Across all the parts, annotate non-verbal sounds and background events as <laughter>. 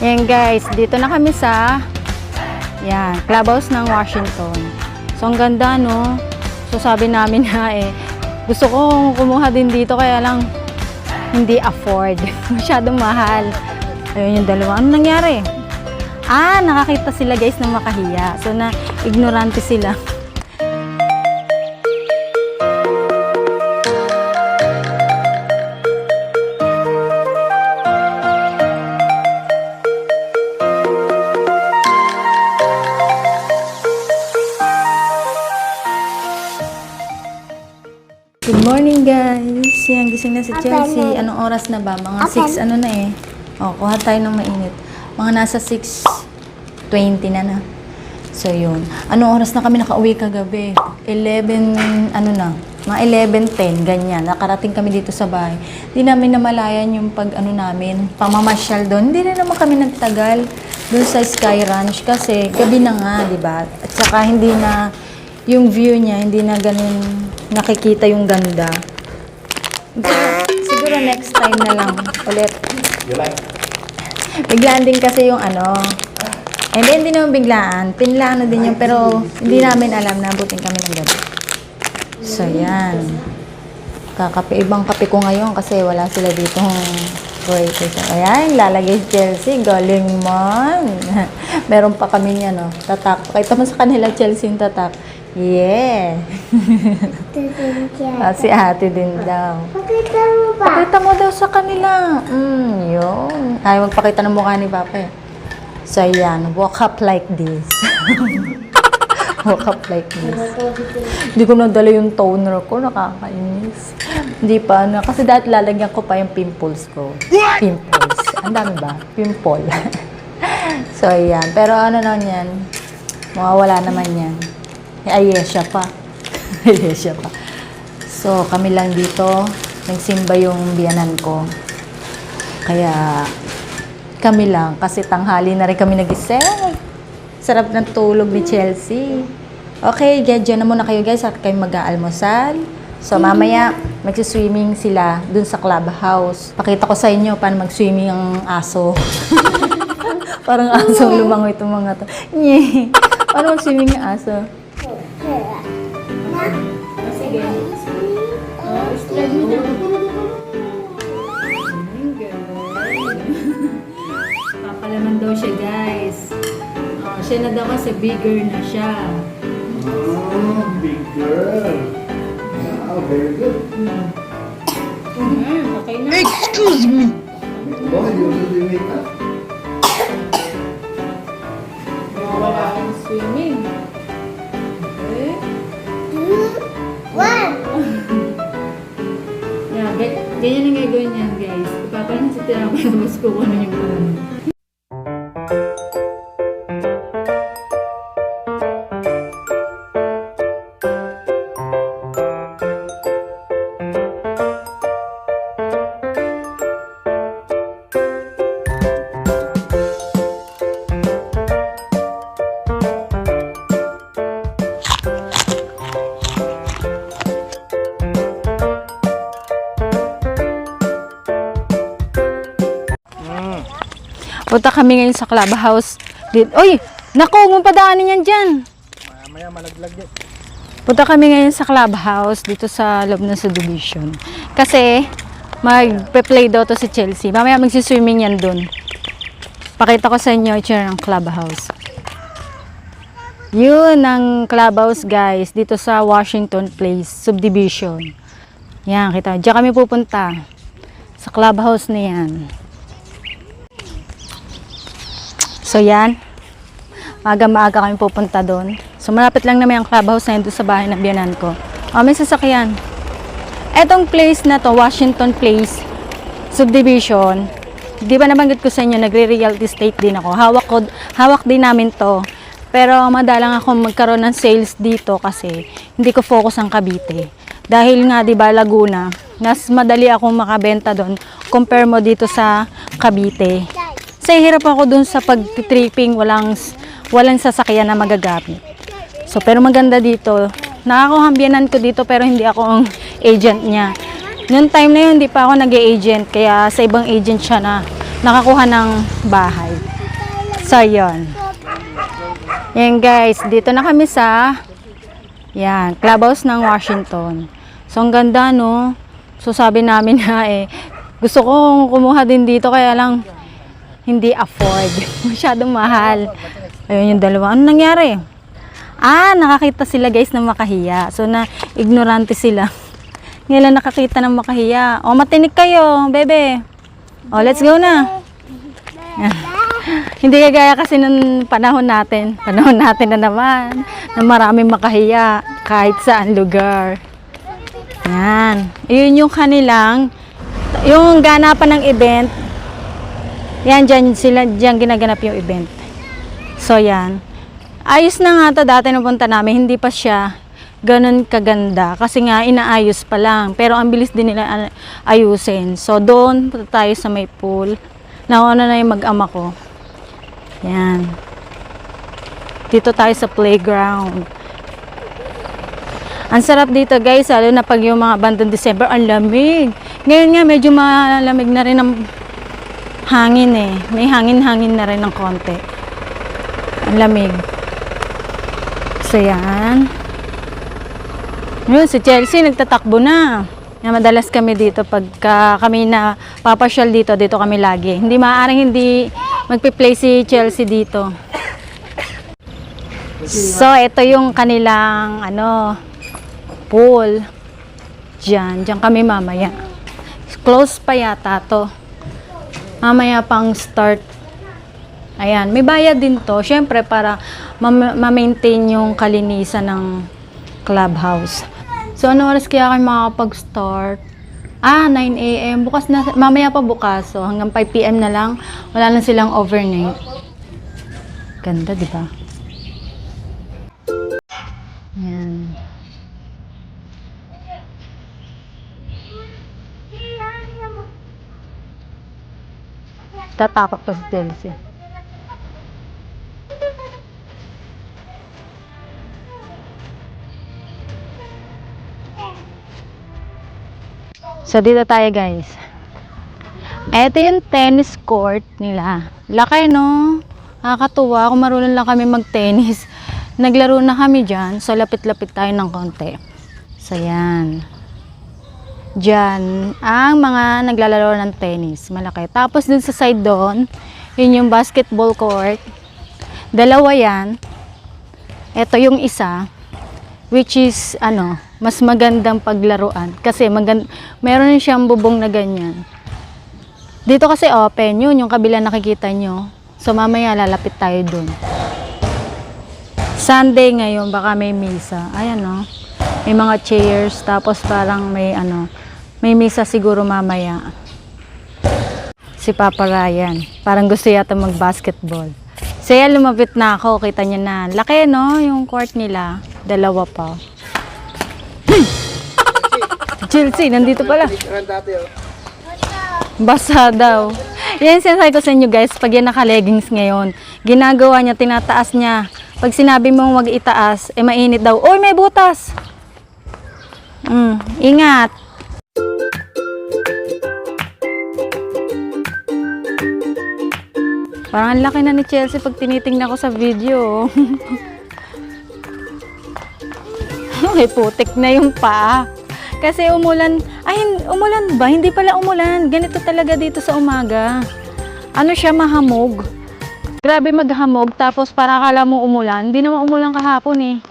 Yan guys, dito na kami sa yan, clubhouse ng Washington. So ang ganda no. So sabi namin na eh, gusto kong kumuha din dito kaya lang hindi afford. <laughs> Masyadong mahal. Ayun yung dalawa. Ano nangyari? Ah, nakakita sila guys ng makahiya. So na ignorante sila. Si Chelsea. Anong oras na ba? Mga 6 ano na eh. O, kuha tayo ng mainit. Mga nasa 6.20 na na. So yun. Anong oras na kami nakauwi kagabi? 11, ano na? Mga 11.10, ganyan. Nakarating kami dito sa bahay. Di namin namalayan yung pag ano namin, pamamasyal doon. Hindi rin naman kami nagtagal doon sa Sky Ranch kasi gabi na nga, di ba? At saka hindi na yung view niya, hindi na ganun nakikita yung ganda. Next time na lang ulit. You like? Biglaan din kasi yung ano. Eh, hindi, hindi naman biglaan. Pinlano din yung, pero hindi namin alam na abutin kami ng gabi. So, yan. Kakape, ibang kape ko ngayon kasi wala sila dito. So, ayan, lalagay si Chelsea. Galing man. <laughs> Meron pa kami niya, no? Tatak. Pakita mo sa kanila, Chelsea, yung tatak. Yeah. Ah, si ate din daw. Pakita mo ba? Pakita mo daw sa kanila. Mm, yun. Ay, magpakita ng mukha ni Papa eh. So, yan. Walk up like this. <laughs> walk up like this. Hindi ko nadala yung toner ko. Nakakainis. Hindi pa. Na, kasi dati lalagyan ko pa yung pimples ko. Pimples. Ang dami ba? Pimple. <laughs> so, yan. Pero ano na yan? Mawawala naman yan. Ay, yes, siya pa. <laughs> yes, siya pa. So, kami lang dito. Nagsimba yung biyanan ko. Kaya, kami lang. Kasi tanghali na rin kami nag-isip. Sarap ng tulog ni Chelsea. Okay, gadyo na muna kayo guys at kayo mag-aalmusal. So, mamaya, magsiswimming sila dun sa clubhouse. Pakita ko sa inyo paano mag-swimming ang aso. <laughs> Parang aso lumangoy itong mga to. Nye. Paano mag-swimming ang aso? Siya na daw kasi bigger na siya. Oh, big girl. Wow, very good. Mm, okay na. Boy, you also do makeup? Wala akong swimming. Okay. <laughs> Yeah, ga- ganyan ang gagawin niyan, guys. Ipapahin sa tinapay tapos kukunin yung ano. Punta kami ngayon sa clubhouse. Dito. Uy! Naku, huwag mong padaanin yan dyan. Mamaya malaglag yan. Punta kami ngayon sa clubhouse dito sa loob ng subdivision. Kasi magpe-play daw to si Chelsea. Mamaya magsiswimming yan dun. Pakita ko sa inyo itsura ng clubhouse. Yun ang clubhouse guys dito sa Washington Place subdivision. Yan, kita. Diyan kami pupunta. Sa clubhouse na yan. So yan. Maaga-maaga kami pupunta doon. So malapit lang naman ang clubhouse na yun sa bahay ng biyanan ko. Oh, may sasakyan. Etong place na to, Washington Place Subdivision. Di ba nabanggit ko sa inyo, nagre-realty estate din ako. Hawak, ko, hawak din namin to. Pero madalang ako magkaroon ng sales dito kasi hindi ko focus ang Cavite. Dahil nga, di ba, Laguna, mas madali akong makabenta doon compare mo dito sa Cavite. Kasi hirap ako dun sa pag-tripping, walang, walang sasakyan na magagamit. So, pero maganda dito. Nakakuhambyanan ko dito pero hindi ako ang <laughs> agent niya. Noong time na yun, hindi pa ako nag agent kaya sa ibang agent siya na nakakuha ng bahay. So, yun. Yan guys, dito na kami sa yan, clubhouse ng Washington. So, ang ganda, no? So, sabi namin na eh, gusto kong kumuha din dito, kaya lang hindi afford. <laughs> Masyadong mahal. Ayun yung dalawa. Ano nangyari? Ah, nakakita sila guys ng makahiya. So, na ignorante sila. <laughs> Ngayon nakakita ng makahiya. O, matinig kayo, bebe. O, let's go na. <laughs> Hindi kagaya kasi nung panahon natin. Panahon natin na naman. Na maraming makahiya kahit saan lugar. Yan. Yun yung kanilang, yung ganapan ng event. Yan, dyan sila, dyan ginaganap yung event. So, yan. Ayos na nga to dati nung punta namin. Hindi pa siya ganun kaganda. Kasi nga, inaayos pa lang. Pero ang bilis din nila ayusin. So, doon tayo sa may pool. Nauna na yung mag-ama ko. Yan. Dito tayo sa playground. Ang sarap dito guys, lalo na pag yung mga bandang December, ang lamig. Ngayon nga, medyo malamig na rin ang hangin eh. May hangin-hangin na rin ng konti. Ang lamig. So yan. Yun, si Chelsea nagtatakbo na. Na madalas kami dito pagka kami na papasyal dito, dito kami lagi. Hindi maaaring hindi magpi-play si Chelsea dito. So, ito yung kanilang ano pool. Diyan, diyan kami mamaya. Close pa yata to. Mamaya pang start. Ayan, may bayad din to. Syempre para ma- ma-maintain yung kalinisan ng clubhouse. So, ano oras kaya kayo makakapag-start? Ah, 9 a.m. Bukas na, mamaya pa bukas. So, hanggang 5 p.m. na lang. Wala na silang overnight. Ganda, di ba? Tatakot to si Chelsea. So, dito tayo guys. Ito yung tennis court nila. Laki, no? Nakakatuwa. Kung marunong lang kami mag-tennis. <laughs> Naglaro na kami dyan. So, lapit-lapit tayo ng konti. So, yan. Diyan, ang mga naglalaro ng tennis. Malaki. Tapos, dun sa side doon, yun yung basketball court. Dalawa yan. Ito yung isa which is ano, mas magandang paglaruan kasi magand meron siyang bubong na ganyan. Dito kasi open yun, yung kabila nakikita nyo. So mamaya lalapit tayo dun. Sunday ngayon, baka may misa. Ayan no. May mga chairs, tapos parang may ano, may misa siguro mamaya. Si Papa Ryan. Parang gusto yata mag-basketball. Saya lumapit na ako, kita niya na. Laki no, yung court nila. Dalawa pa. Chelsea, nandito pala. Basa daw. Yan sinasabi ko sa inyo guys, pag yan naka-leggings ngayon, ginagawa niya, tinataas niya. Pag sinabi mong wag itaas, eh mainit daw. Oy, may butas! Mm, ingat. Parang ang laki na ni Chelsea pag tinitingnan ko sa video. <laughs> May putik na yung paa. Kasi umulan, ay umulan ba? Hindi pala umulan. Ganito talaga dito sa umaga. Ano siya, mahamog. Grabe maghamog, tapos para akala mo umulan. Hindi naman umulan kahapon eh.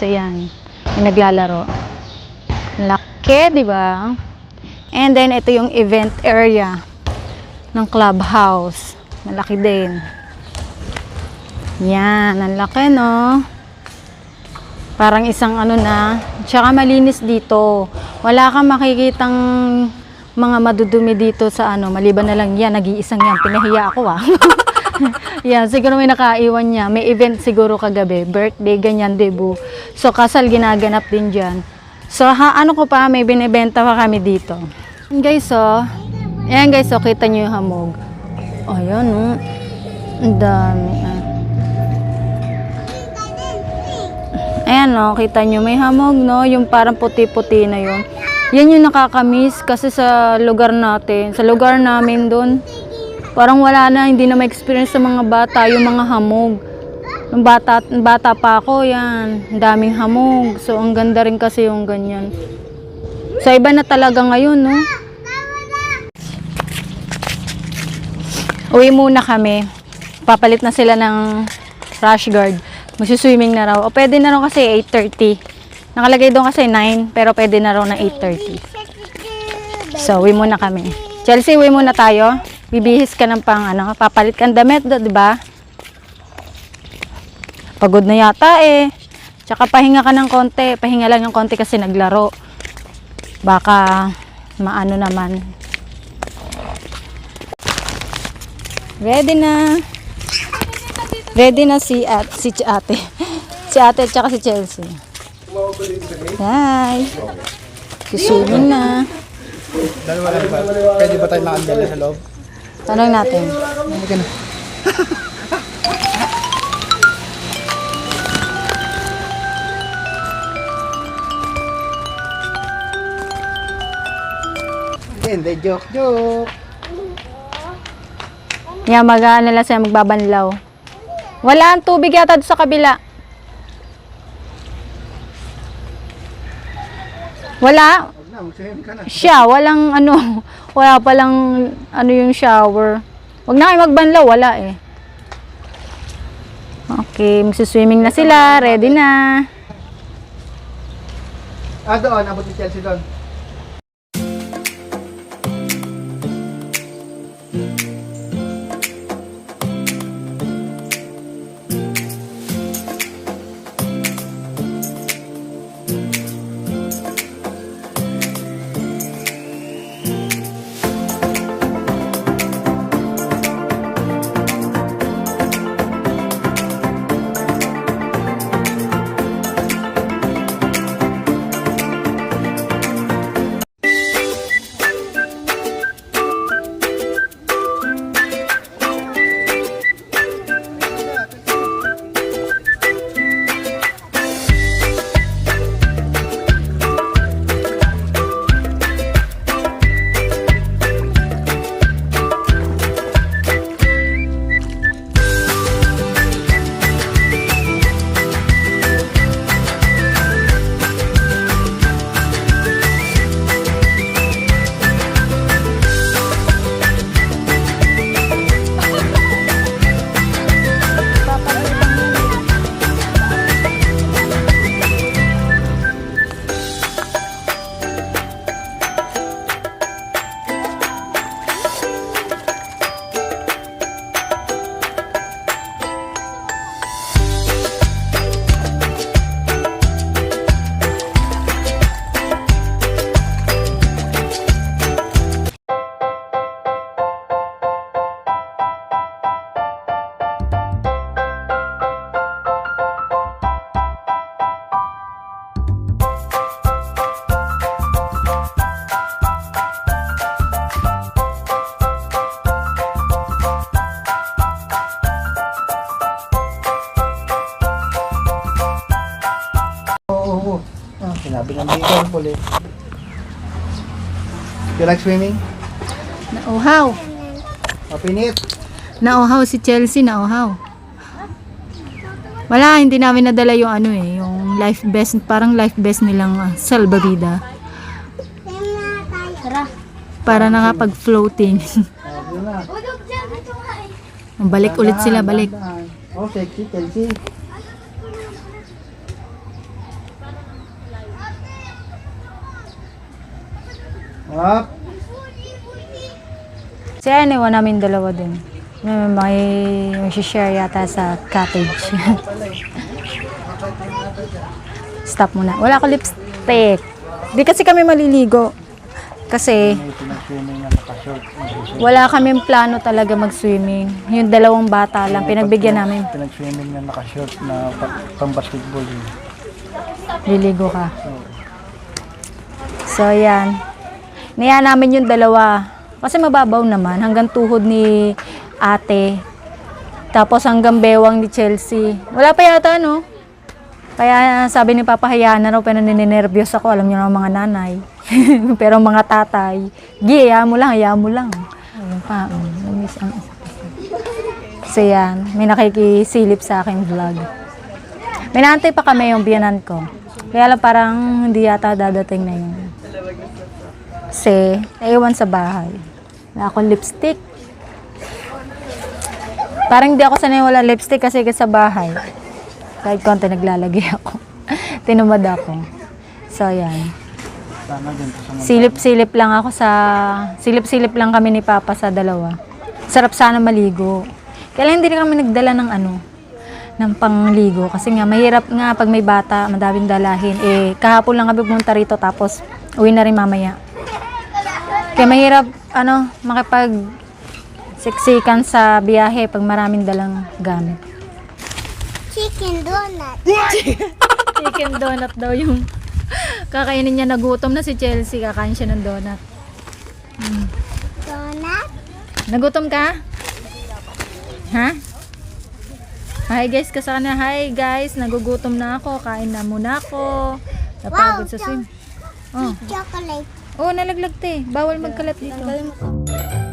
So yan, yung naglalaro. Laki, di ba? And then ito yung event area ng clubhouse. Malaki din. Yan, ang laki no. Parang isang ano na. Tsaka malinis dito. Wala kang makikitang mga madudumi dito sa ano, maliban na lang yan, nag-iisang yan, pinahiya ako ah. <laughs> <laughs> yan, siguro may nakaiwan niya. May event siguro kagabi, birthday, ganyan, debut. So, kasal ginaganap din dyan. So, ha, ano ko pa, may binibenta pa kami dito. Guys, oh, ayan guys, oh, kita nyo yung hamog. Oh, yan, oh. Dami, ah. Ayan no, kita nyo, may hamog no, yung parang puti-puti na yun. Yan yung nakakamiss kasi sa lugar natin, sa lugar namin doon, parang wala na, hindi na ma-experience sa mga bata, yung mga hamog. Nung bata, bata pa ako, yan, daming hamog. So, ang ganda rin kasi yung ganyan. So, iba na talaga ngayon, no? Uwi muna kami. Papalit na sila ng rash guard. Magsuswimming na raw. O pwede na raw kasi 8.30. Nakalagay doon kasi 9, pero pwede na raw na 8.30. So, uwi muna kami. Chelsea, uwi muna tayo. Bibihis ka ng pang ano, papalit kang damit, di ba? Pagod na yata eh. Tsaka pahinga ka ng konti. Pahinga lang ng konti kasi naglaro. Baka maano naman. Ready na. Ready na si at si ate. <laughs> si ate at si Chelsea. Hi. Siswimming na. Dalawa lang ba? Pwede ba tayo nakandala sa loob? Tanong natin. Hindi ka na. Hindi, joke, joke. Yan, mag ano lang sila, magbabanlaw. Wala ang tubig yata sa kabila. Wala. Huwag na, magsahim ka na. Siya, walang ano, wala palang ano yung shower. Huwag na kayo magbanlaw, wala eh. Okay, magsuswimming na sila, ready na. Ah, doon, abot ni Chelsea doon. Like swimming? Nauhaw. Mapinit. Nauhaw si Chelsea, nauhaw. Wala, hindi namin nadala yung ano eh, yung life vest, parang life vest nilang uh, salbabida. Para nakapag-floating. Ah, <laughs> balik ulit sila, balik. Oh, sexy, Chelsea. Up. Kaya iniwan namin dalawa din. May, may, may share yata sa cottage. <laughs> Stop muna. Wala ko lipstick. Di kasi kami maliligo. Kasi wala kaming plano talaga mag-swimming. Yung dalawang bata lang, pinagbigyan namin. Pinag-swimming na naka-short na pa- pang-basketball. Liligo ka. So, yan. Niya namin yung dalawa. Kasi mababaw naman. Hanggang tuhod ni ate. Tapos hanggang bewang ni Chelsea. Wala pa yata, no? Kaya sabi ni Papa, hayaan na raw, pero nininervyos ako. Alam niyo na mga nanay. <laughs> pero mga tatay, gi, hayaan mo lang, hayaan mo lang. Ayun pa, um, ang isa. So yan, may nakikisilip sa aking vlog. May pa kami yung biyanan ko. Kaya lang parang hindi yata dadating na yun. Kasi, naiwan sa bahay. Wala akong lipstick. Parang hindi ako sanay wala lipstick kasi sa bahay. Kahit konti naglalagay <laughs> ako. Tinumad ako. So, yan. Sana din sa mga Silip-silip lang ako sa... Silip-silip lang kami ni Papa sa dalawa. Sarap sana maligo. Kaya hindi kami nagdala ng ano, ng pangligo. Kasi nga, mahirap nga pag may bata, madaming dalahin. Eh, kahapon lang kami pumunta rito tapos uwi na rin mamaya. Kaya mahirap, ano, makipag siksikan sa biyahe pag maraming dalang gamit. Chicken donut. <laughs> Chicken donut daw yung <laughs> kakainin niya. Nagutom na si Chelsea. Kakain siya ng donut. Donut? Nagutom ka? Ha? Hi guys, kasana. Hi guys, nagugutom na ako. Kain na muna ako. Napagod sa swim. Oh. Chocolate. Oh, nalaglag te. Bawal magkalat dito. Yun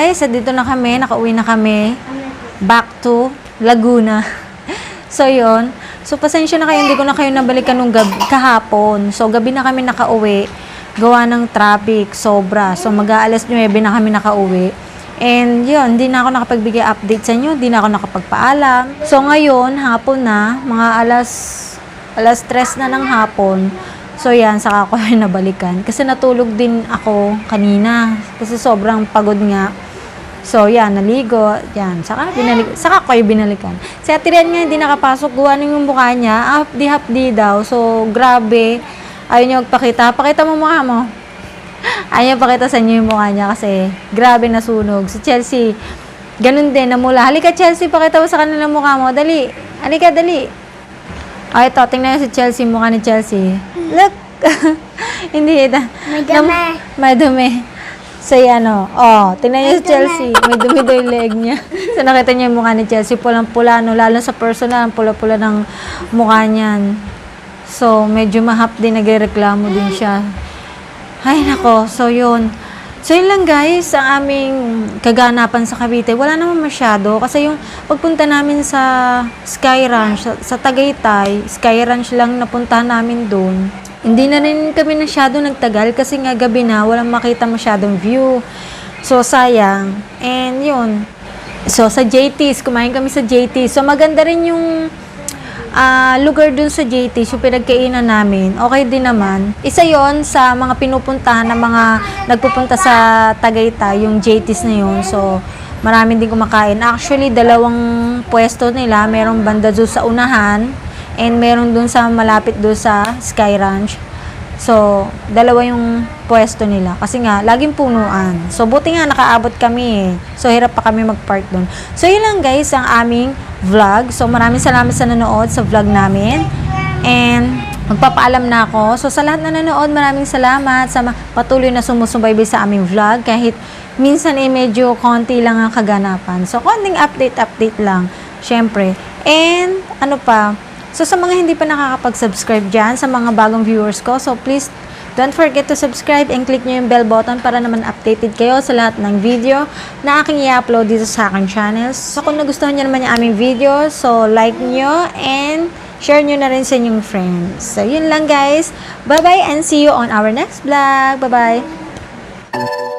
guys, dito na kami, nakauwi na kami. Back to Laguna. <laughs> so yun. So pasensya na kayo, hindi ko na kayo nabalikan nung gab kahapon. So gabi na kami nakauwi. Gawa ng traffic, sobra. So mag-aalas 9 na kami nakauwi. And yun, hindi na ako nakapagbigay update sa inyo, hindi na ako nakapagpaalam. So ngayon, hapon na, mga alas alas 3 na ng hapon. So yan, saka ako <laughs> nabalikan. Kasi natulog din ako kanina. Kasi sobrang pagod nga. So yan, naligo. Yan, saka, binalik, saka ko ay binalikan. Si Ate nga hindi nakapasok. Gawa na yung mukha niya. Hapdi-hapdi daw. So grabe. Ayaw niya magpakita. Pakita mo mukha mo. <laughs> Ayaw pakita sa inyo yung mukha niya kasi grabe nasunog. Si Chelsea, ganun din, namula. Halika Chelsea, pakita mo sa kanila mukha mo. Dali. Halika, dali. Ay, ito, tingnan si Chelsea, mukha ni Chelsea. Look! <laughs> Hindi, ito. May dumi. may dumi. So, yan o. Oh, tingnan niyo si Chelsea. May dumi daw yung leg niya. <laughs> so, nakita niyo yung mukha ni Chelsea. Pulang-pula, no? Lalo sa personal, pula-pula ng mukha niyan. So, medyo mahap din, nagreklamo din siya. Ay, nako. So, yun. So, yun lang guys, ang aming kaganapan sa Cavite. Wala naman masyado. Kasi yung pagpunta namin sa Sky Ranch, sa, sa Tagaytay, Sky Ranch lang napuntahan namin doon. Hindi na rin kami masyado nagtagal kasi nga gabi na, walang makita masyadong view. So, sayang. And yun. So, sa JT's, kumain kami sa JT's. So, maganda rin yung ah, lugar dun sa JT's, yung pinagkainan namin, okay din naman. Isa yon sa mga pinupuntahan ng mga nagpupunta sa Tagaytay, yung JT's na yun. So, marami din kumakain. Actually, dalawang pwesto nila. Merong banda doon sa unahan and meron dun sa malapit doon sa Sky Ranch. So, dalawa yung pwesto nila. Kasi nga, laging punuan. So, buti nga nakaabot kami eh. So, hirap pa kami mag-park doon. So, yun lang guys, ang aming vlog. So, maraming salamat sa nanood sa vlog namin. And, magpapaalam na ako. So, sa lahat na nanood, maraming salamat sa patuloy na sumusubaybay sa aming vlog. Kahit minsan eh, medyo konti lang ang kaganapan. So, konting update-update lang. Syempre. And, ano pa, So, sa mga hindi pa nakakapag-subscribe dyan, sa mga bagong viewers ko, so please, don't forget to subscribe and click nyo yung bell button para naman updated kayo sa lahat ng video na aking i-upload dito sa aking channel. So, kung nagustuhan nyo naman yung aming video, so like nyo and share nyo na rin sa inyong friends. So, yun lang guys. Bye-bye and see you on our next vlog. Bye-bye!